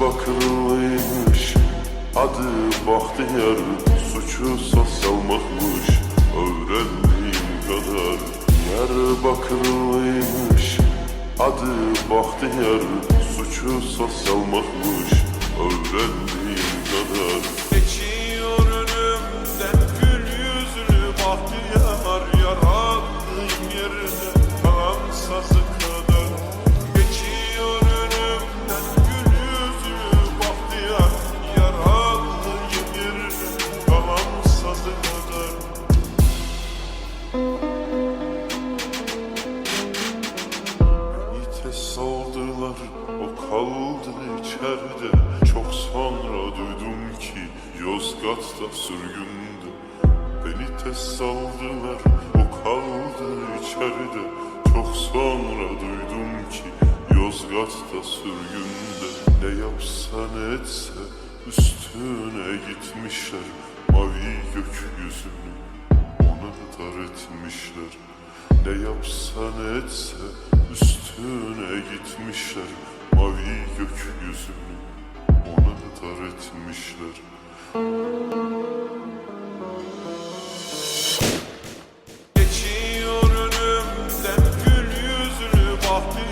Diyarbakırlıymış Adı Bahtiyar Suçu sosyalmakmış Öğrendiğim kadar Diyarbakırlıymış Adı Bahtiyar Suçu sosyalmakmış Öğrendiğim kadar. Geçiyor önümden gül yüzlü bahtiyar Yarattığım içeride Çok sonra duydum ki Yozgat'ta sürgündü. Beni test aldılar o kaldı içeride. Çok sonra duydum ki Yozgat'ta sürgünde Ne yapsa ne etse üstüne gitmişler. Mavi gökyüzünü ona dar etmişler. Ne yapsa ne etse üstüne gitmişler yüzümü ona dar etmişler. Geçiyor önümden gül yüzlü bahtiyar